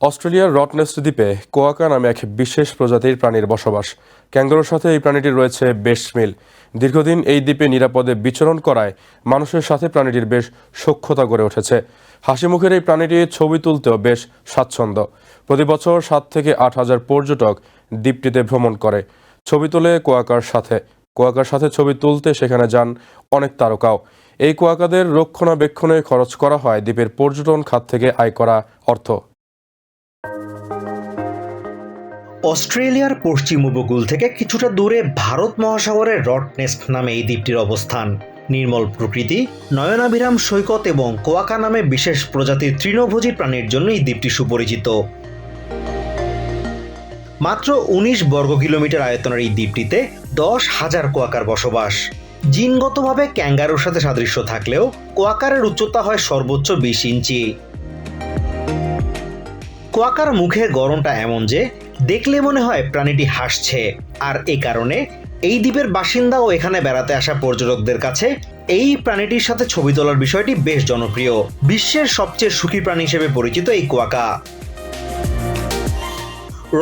অস্ট্রেলিয়ার রটনেস্ট দ্বীপে কোয়াকা নামে এক বিশেষ প্রজাতির প্রাণীর বসবাস। ক্যাঙ্গারুর সাথে এই প্রাণীটির রয়েছে বেশ মিল। দীর্ঘদিন এই দ্বীপে নিরাপদে বিচরণ করায় মানুষের সাথে প্রাণীটির বেশ সক্ষতা গড়ে উঠেছে। হাসি মুখের এই প্রাণীটির ছবি তুলতেও বেশ স্বাচ্ছন্দ্য। প্রতি বছর সাত থেকে আট হাজার পর্যটক দ্বীপটিতে ভ্রমণ করে। ছবি তোলে কোয়াকার সাথে। কোয়াকার সাথে ছবি তুলতে সেখানে যান অনেক তারকাও। এই কোয়াকাদের রক্ষণাবেক্ষণে খরচ করা হয় দ্বীপের পর্যটন খাত থেকে আয় করা অর্থ। অস্ট্রেলিয়ার পশ্চিম উপকূল থেকে কিছুটা দূরে ভারত মহাসাগরের রটনেস্ট নামে এই দ্বীপটির অবস্থান। নির্মল প্রকৃতি, নয়নাভিরাম সৈকত এবং কোয়াকা নামে বিশেষ প্রজাতির তৃণভোজী প্রাণীর জন্য এই দ্বীপটি সুপরিচিত। মাত্র উনিশ বর্গ কিলোমিটার আয়তনের এই দ্বীপটিতে দশ হাজার কোয়াকার বসবাস। জিনগতভাবে ক্যাঙ্গারুর সাথে সাদৃশ্য থাকলেও কোয়াকারের উচ্চতা হয় সর্বোচ্চ বিশ ইঞ্চি। কোয়াকার মুখের গড়নটা এমন যে দেখলে মনে হয় প্রাণীটি হাসছে। আর এ কারণে এই দ্বীপের বাসিন্দা ও এখানে বেড়াতে আসা পর্যটকদের কাছে এই প্রাণীটির সাথে ছবি তোলার বিষয়টি বেশ জনপ্রিয়, বিশ্বের সবচেয়ে সুখী প্রাণী হিসেবে পরিচিত এই quokka.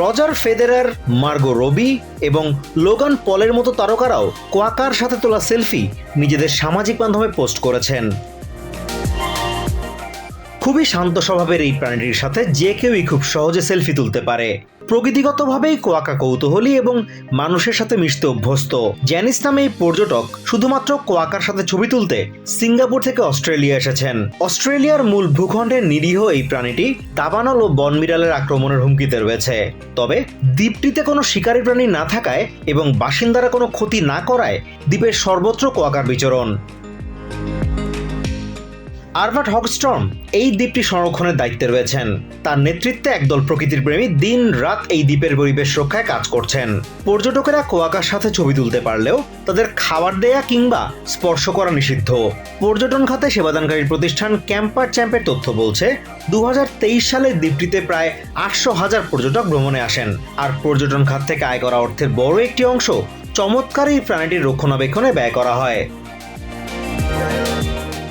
Roger Federer, Margot Robbie এবং লোগান পলের মতো তারকারাও কোয়াকার সাথে তোলা সেলফি নিজেদের সামাজিক মাধ্যমে পোস্ট করেছেন। খুবই শান্ত স্বভাবের এই প্রাণীটির সাথে যে কেউই খুব সহজে সেলফি তুলতে পারে। প্রকৃতিগতভাবেই কোয়াকা কৌতূহলী এবং মানুষের সাথে মিশতে অভ্যস্ত। জ্যানিস নামে এই পর্যটক শুধুমাত্র কোয়াকার সাথে ছবি তুলতে সিঙ্গাপুর থেকে অস্ট্রেলিয়া এসেছেন। অস্ট্রেলিয়ার মূল ভূখণ্ডের নিরীহ এই প্রাণীটি দাবানল ও বনবিড়ালের আক্রমণের হুমকিতে রয়েছে। তবে দ্বীপটিতে কোনো শিকারী প্রাণী না থাকায় এবং বাসিন্দারা কোনো ক্ষতি না করায় দ্বীপের সর্বত্র কোয়াকার বিচরণ। আরভাট হকস্টর্ম এই দ্বীপটি সংরক্ষণের দায়িত্বে রয়েছেন। তার নেতৃত্বে একদল প্রকৃতির প্রেমী দিন রাত এই দ্বীপের পরিবেশ রক্ষায় কাজ করছেন। পর্যটকেরা কোয়াকার সাথে ছবি তুলতে পারলেও তাদের খাবার দেয়া কিংবা স্পর্শ করা নিষিদ্ধ। পর্যটন খাতে সেবাদানকারী প্রতিষ্ঠান ক্যাম্পার চ্যাম্পের তথ্য বলছে দু হাজার তেইশ সালে দ্বীপটিতে প্রায় আটশো হাজার পর্যটক ভ্রমণে আসেন। আর পর্যটন খাত থেকে আয় করা অর্থের বড় একটি অংশ চমৎকার এই প্রাণীটির রক্ষণাবেক্ষণে ব্যয় করা হয়।